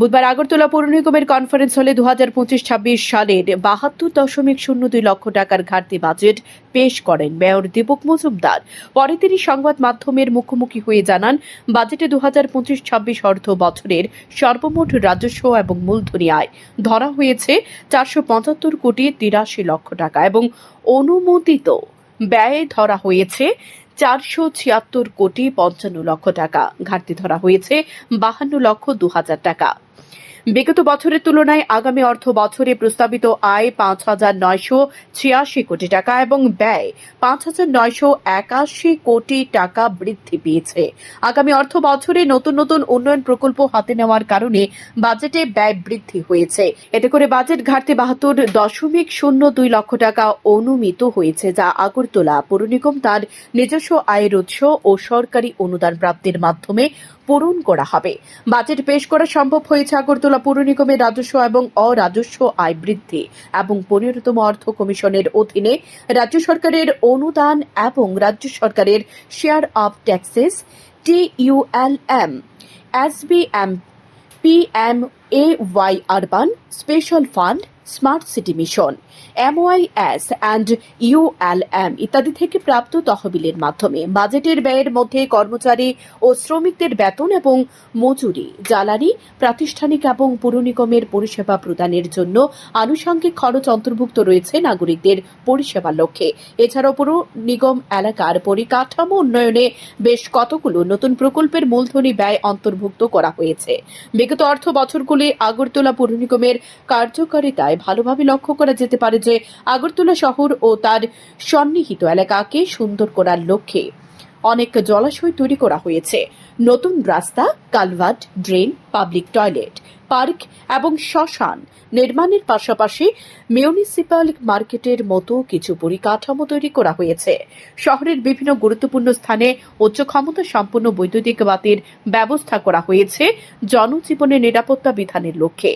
বুধবার আগরতলা পৌর নিগমের কনফারেন্স হলে দু হাজার পঁচিশ ছাব্বিশ সালের বাহাত্তর দশমিক শূন্য দুই লক্ষ টাকার ঘাটতি বাজেট পেশ করেন মেয়র দীপক মজুমদার। পরে তিনি সংবাদ মাধ্যমের মুখোমুখি হয়ে জানান বাজেটে দু হাজার পঁচিশ ছাব্বিশ অর্থ বছরের সর্বমোট রাজস্ব এবং মূলধনী আয় ধরা হয়েছে চারশো পঁচাত্তর কোটি তিরাশি লক্ষ টাকা এবং অনুমোদিত ব্যয় ধরা হয়েছে চারশো ছিয়াত্তর কোটি পঞ্চান্ন লক্ষ টাকা। ঘাটতি ধরা হয়েছে বাহান্ন লক্ষ দু হাজার টাকা। বিগত বছরের তুলনায় আগামী অর্থ বছরে প্রস্তাবিত আয় পাঁচ হাজার নয়শো ছিয়াশি কোটি টাকা এবং ব্যয় পাঁচ হাজার নয়শো একাশি কোটি টাকা বৃদ্ধি পেয়েছে। আগামী অর্থ বছরে নতুন নতুন উন্নয়ন প্রকল্প হাতে নেওয়ার কারণে বাজেটে ব্যয় বৃদ্ধি হয়েছে। এতে করে বাজেট ঘাটতি বাহাত্তর দশমিক শূন্য দুই লক্ষ টাকা অনুমিত হয়েছে, যা আগরতলা পৌর নিগম তার নিজস্ব আয়ের উৎস ও সরকারি অনুদান প্রাপ্তির মাধ্যমে পূরণ করা হবে। বাজেট পেশ করা সম্ভব হয়েছে আগরতলা পৌর নিগমের রাজস্ব এবং অরাজস্ব আয় বৃদ্ধি এবং পনেরোতম অর্থ কমিশনের অধীনে রাজ্য সরকারের অনুদান এবং রাজ্য সরকারের share of taxes TULM SBM PM A Y urban special fund smart city mission MOIS and ULM ইত্যাদি থেকে প্রাপ্ত তহবিলের মাধ্যমে বাজেটের ব্যয়ের মধ্যে কর্মচারী ও শ্রমিকদের বেতন এবং মজুরি, জ্বালানি, প্রাতিষ্ঠানিক এবং পুর নিগমের পরিষেবা প্রদানের জন্য আনুষঙ্গিক খরচ অন্তর্ভুক্ত রয়েছে নাগরিকদের পরিষেবার লক্ষ্যে। এছাড়াও পুর নিগম এলাকার পরিকাঠামো উন্নয়নে বেশ কতগুলো নতুন প্রকল্পের মূলধনী ব্যয় অন্তর্ভুক্ত করা হয়েছে। বিগত অর্থ বছরগুলি আগরতলা পৌর নিগমের কার্যকারিতায় ভালোভাবে লক্ষ্য করা যেতে পারে যে আগরতলা শহর ও তার সন্নিহিত এলাকাকে সুন্দর করার লক্ষ্যে। অনেক জলাশয় তৈরি করা হয়েছে। নতুন রাস্তা, culvert, drain, public toilet, park এবং শ্মশান নির্মাণের পাশাপাশি মিউনিসিপ্যাল মার্কেটের মতো কিছু পরিকাঠামো তৈরি করা হয়েছে। শহরের বিভিন্ন গুরুত্বপূর্ণ স্থানে উচ্চ ক্ষমতা সম্পন্ন বৈদ্যুতিক বাতির ব্যবস্থা করা হয়েছে জনজীবনের নিরাপত্তা বিধানের লক্ষ্যে।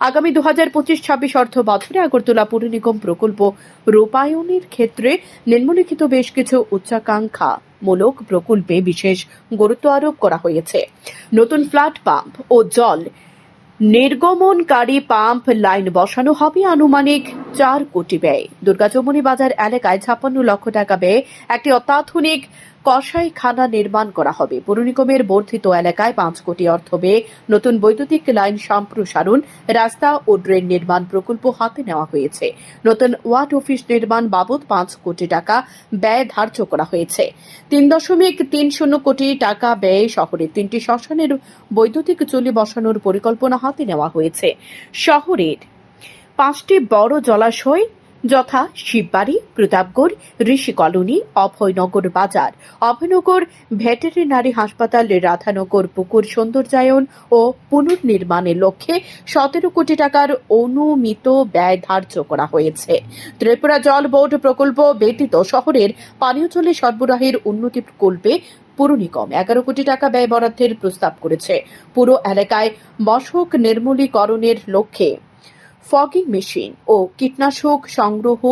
আগামী দু হাজার পঁচিশ ছাব্বিশ অর্থ বছরে আগরতলা পৌর নিগম প্রকল্প রূপায়ণের ক্ষেত্রে নিম্নলিখিত বেশ কিছু উচ্চাকাঙ্ক্ষা মূলক প্রকল্পে বিশেষ গুরুত্ব আরোপ করা হয়েছে। নতুন ফ্ল্যাট পাম্প ও জল নির্গমনকারী পাম্প লাইন বসানো হবে আনুমানিক চার কোটি ব্যয়। দুর্গাচৌমনি বাজার এলাকায় ছাপ্পান্ন লক্ষ টাকা ব্যয়ে একটি অত্যাধুনিক কষাইখানা নির্মাণ করা হবে। পৌর নিগমের বর্ধিত এলাকায় পাঁচ কোটি অর্থ ব্যয়ে নতুন বৈদ্যুতিক লাইন সম্প্রসারণ, রাস্তা ও ড্রেন নির্মাণ প্রকল্প হাতে নেওয়া হয়েছে। নতুন ওয়ার্ড অফিস নির্মাণ বাবদ পাঁচ কোটি টাকা ব্যয় ধার্য করা হয়েছে। তিন দশমিক তিন শূন্য কোটি টাকা ব্যয়ে শহরের তিনটি শ্মশানের বৈদ্যুতিক চুল্লি বসানোর পরিকল্পনা হাতে নেওয়া হয়েছে। শহরের পাঁচটি বড় জলাশয় যথা শিববাড়ি, প্রতাপগড়, ঋষি কলোনি, অভয়নগর বাজার, অভয়নগর ভেটেরিনারি হাসপাতাল, রাধানগর পুকুর সৌন্দর্যায়ন ও পুনর্নির্মাণের লক্ষ্যে সতেরো কোটি টাকার অনুমিত ব্যয় ধার্য করা হয়েছে। ত্রিপুরা জল বোর্ড প্রকল্প ব্যতীত শহরের পানীয় জলের সরবরাহের উন্নতি প্রকল্পে পুর নিগম এগারো কোটি টাকা ব্যয় বরাদ্দের প্রস্তাব করেছে। পুরো এলাকায় মশক নির্মূলীকরণের লক্ষ্যে ফগিং মেশিন ও কীটনাশক সংগ্রহ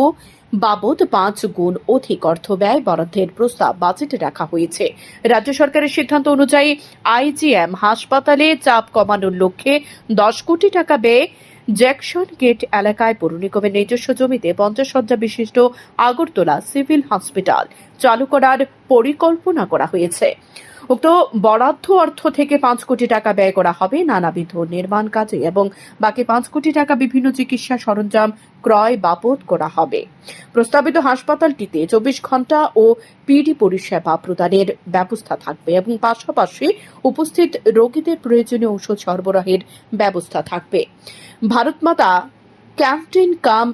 বাবদ পাঁচ গুণ অধিক অর্থ ব্যয় বরাদ্দের প্রস্তাব বাজেটে রাখা হয়েছে। রাজ্য সরকারের সিদ্ধান্ত অনুযায়ী আইজিএম হাসপাতালে চাপ কমানোর লক্ষ্যে দশ কোটি টাকা ব্যয়ে জ্যাকসন গেট এলাকায় পৌর নিগমের নিজস্ব জমিতে পঞ্চাশ শয্যা বিশিষ্ট আগরতলা সিভিল হসপিটাল চালু করার পরিকল্পনা করা হয়েছে। উক্ত বরাদ্দ অর্থ থেকে পাঁচ কোটি টাকা ব্যয় করা হবে নানাবিধ নির্মাণ কাজে এবং বাকি পাঁচ কোটি টাকা বিভিন্ন চিকিৎসা সরঞ্জাম ক্রয় বাবদ করা হবে। প্রস্তাবিত হাসপাতালটিতে চব্বিশ ঘণ্টা ও পিডি পরিষেবা প্রদানের ব্যবস্থা থাকবে এবং পাশাপাশি উপস্থিত রোগীদের প্রয়োজনীয় ঔষধ সরবরাহের ব্যবস্থা থাকবে। Bharatmata canteen cum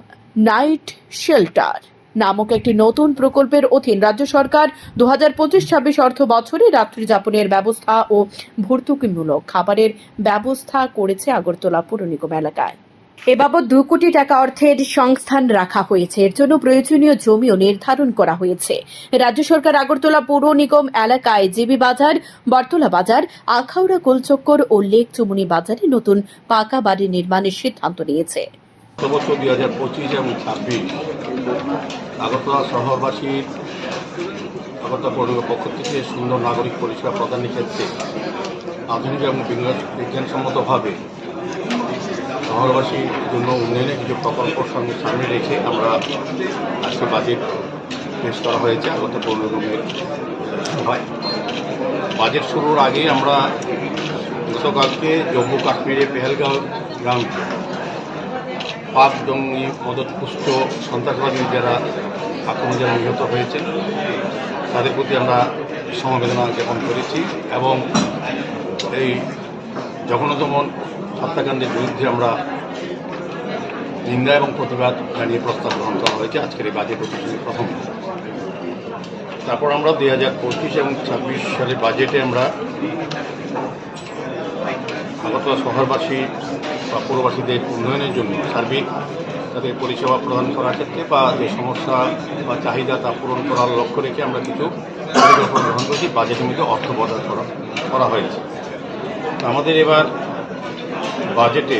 night shelter. নামক একটি নতুন প্রকল্পের অধীন রাজ্য সরকার দু হাজার পঁচিশ ছাব্বিশ অর্থ বছরে রাত্রি যাপনের ব্যবস্থা ও ভর্তুকিমূলক খাবারের ব্যবস্থা করেছে আগরতলা পুর নিগম এলাকায়। এ বাবদ দু কোটি টাকা অর্থের সংস্থান রাখা হয়েছে। এর জন্য প্রয়োজনীয় জমিও নির্ধারণ করা হয়েছে। রাজ্য সরকার আগরতলা পৌর নিগম এলাকায় জিবি বাজার বরতলা বাজার, আখাউড়া গোলচক্কর ও লেক চুমুনি বাজারে নতুন পাকা বাড়ি নির্মাণের সিদ্ধান্ত নিয়েছে। আগরতলা শহরবাসীর আগরতলা পৌরসভার পক্ষ থেকে সুন্দর নাগরিক পরিষেবা প্রদানের ক্ষেত্রে আধুনিক এবং বিজ্ঞান- বিজ্ঞানসম্মতভাবে শহরবাসীর জন্য উন্নয়নের কিছু প্রকল্প সঙ্গে সামনে রেখে আমরা আজকে বাজেট পেশ করা হয়েছে আগত পৌরনিগমের সভায়। বাজেট শুরুর আগে আমরা গতকালকে জম্মু কাশ্মীরে পেহেলগাঁও গ্রাম পাক জঙ্গি মদতপুষ্ট সন্ত্রাসবাদী যারা আক্রমণ যারা নিহত হয়েছেন তাদের প্রতি আমরা সমবেদনা জ্ঞাপন করেছি এবং এই জঘন্যতম হত্যাকাণ্ডের বিরুদ্ধে আমরা নিন্দা এবং প্রতিবাদ জানিয়ে প্রস্তাব গ্রহণ করা হয়েছে। আজকের এই বাজেট অধিবেশনের প্রথম তারপর আমরা দুই হাজার পঁচিশ এবং ছাব্বিশ সালের বাজেটে আমরা আগরতলা শহরবাসী বা পৌরবাসীদের উন্নয়নের জন্য সার্বিক তাদের পরিষেবা প্রদান করার ক্ষেত্রে বা যে সমস্যা বা চাহিদা তা পূরণ করার লক্ষ্য রেখে আমরা কিছু পরিকল্পনা গ্রহণ করেছি, বাজেটের মধ্যে অর্থ প্রদান করা করা হয়েছে। আমাদের এবার বাজেটে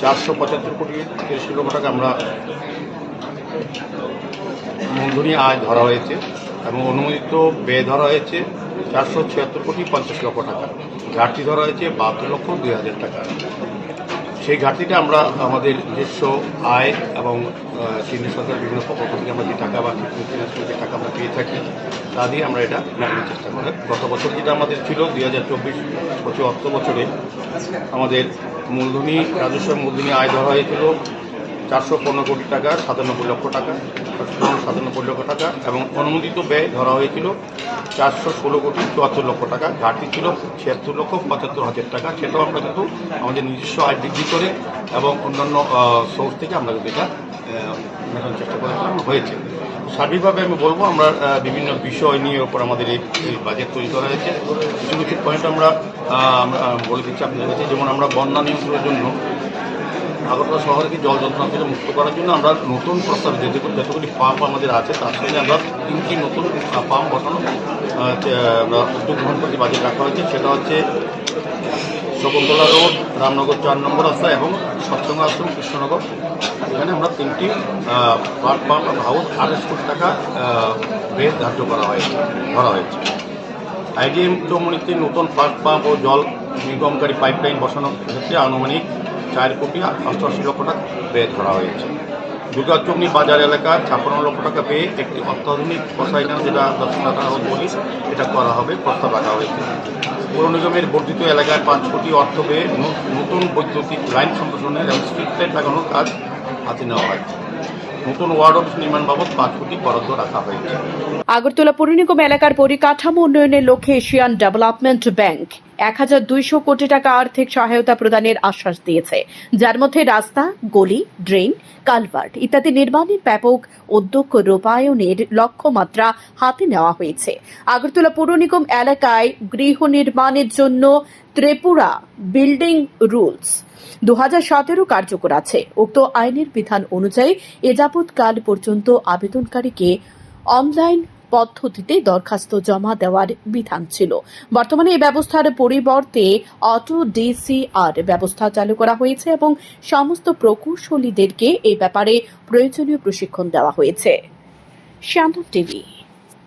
চারশো পঁচাত্তর কোটি তিরিশ লক্ষ টাকা আমরা মূলধনী আয় ধরা হয়েছে এবং অনুমোদিত ব্যয় ধরা হয়েছে চারশো ছিয়াত্তর কোটি পঞ্চাশ লক্ষ টাকা। ঘাটতি ধরা হয়েছে বাহাত্তর লক্ষ দুই হাজার টাকা। সেই ঘাটতিটা আমরা আমাদের নিজস্ব আয় এবং কেন্দ্র কেন্দ্রীয় সরকার বিভিন্ন প্রকল্প থেকে আমরা যে টাকা বা যে টাকা আমরা পেয়ে থাকি, তা দিয়ে আমরা এটা মেটানোর চেষ্টা করি। গত বছর যেটা আমাদের ছিল, দুই হাজার চব্বিশ বছর অর্থ বছরে আমাদের মূলধনী, রাজস্ব মূলধনী আয় ধরা হয়েছিল চারশো পনেরো কোটি টাকা সাতানব্বই লক্ষ টাকা সাতানব্বই লক্ষ টাকা, এবং অনুমোদিত ব্যয় ধরা হয়েছিল চারশো ষোলো কোটি চুয়াত্তর লক্ষ টাকা, ঘাটতি ছিল ছিয়াত্তর লক্ষ পঁচাত্তর হাজার টাকা। সেটাও আমরা কিন্তু আমাদের নিজস্ব আয় বৃদ্ধি করে এবং অন্যান্য সোর্স থেকে আমরা কিন্তু এটা মেটানোর চেষ্টা করেছিলাম, হয়েছে। সার্বিকভাবে আমি বলব, আমরা বিভিন্ন বিষয় নিয়ে ওপর আমাদের এই বাজেট তৈরি করা হয়েছে। কিছু কিছু পয়েন্ট আমরা বলে দিচ্ছি আপনাদের কাছে। যেমন আমরা বন্যা নিয়ন্ত্রণের জন্য আগরতলা শহরকে জল যন্ত্রণা থেকে মুক্ত করার জন্য আমরা নতুন প্রস্তাব যেতে যতগুলি পাম্প আমাদের আছে, তার সঙ্গে আমরা তিনটি নতুন পাম্প বসানো আমরা উদ্যোগ গ্রহণ করতে বাজেট রাখা হয়েছে। সেটা হচ্ছে শকুন্তলা রোড, রামনগর চার নম্বর রাস্তা এবং সৎসঙ্গ আশ্রম, কৃষ্ণনগর। এখানে আমরা তিনটি পাম্প পাম্প হাউস আড়াইশ কোটি টাকা বেশ ধার্য করা হয়েছে ধরা হয়েছে। আইডিএম চৌমনিতে নতুন ফাস্ট পাম্প ও জল নিগমকারী পাইপলাইন বসানোর ক্ষেত্রে আনুমানিক চার কোটি অষ্টআশি লক্ষ টাকা ব্যয় ধরা হয়েছে। দুর্গাচগ্নি বাজার এলাকা ছাপ্পান্ন লক্ষ টাকা পেয়ে একটি অত্যাধুনিক কসাইনা যেটা টাকা বলি, এটা করা হবে, প্রস্তাব রাখা হয়েছে। পৌর নিগমের বর্ধিত এলাকায় পাঁচ কোটি অর্থ পেয়ে নতুন বৈদ্যুতিক লাইন সম্প্রসারণের এবং স্ট্রিট লাইট লাগানোর কাজ হাতে নেওয়া হয়। নতুন ওয়ার্ড অফিস নির্মাণ বাবদ পাঁচ কোটি বরাদ্দ রাখা হয়েছে। আগরতলা পৌর নিগম এলাকার পরিকাঠামো উন্নয়নের লক্ষ্যে এশিয়ান ডেভেলপমেন্ট ব্যাংক এক হাজার দুইশো কোটি টাকা আর্থিক সহায়তা প্রদানের আশ্বাস দিয়েছে, যার মধ্যে রাস্তা, গলি, ড্রেন, কালভার্ট ইত্যাদি নির্মাণের ব্যাপক উদ্যোগ রূপায়ণের লক্ষ্যমাত্রা হাতে নেওয়া হয়েছে। আগরতলা পৌর নিগম এলাকায় গৃহ নির্মাণের জন্য ত্রিপুরা বিল্ডিং রুলস দু হাজার সতেরো কার্যকর আছে। উক্ত আইনের বিধান অনুযায়ী এ যাবৎকাল পর্যন্ত আবেদনকারীকে অনলাইন পদ্ধতিতে দরখাস্ত জমা দেওয়ার বিধান ছিল। বর্তমানে এই ব্যবস্থার পরিবর্তে অটো ডিসিআর ব্যবস্থা চালু করা হয়েছে এবং সমস্ত প্রকৌশলীদেরকে এ ব্যাপারে প্রয়োজনীয় প্রশিক্ষণ দেওয়া হয়েছে। শ্যামল টিভি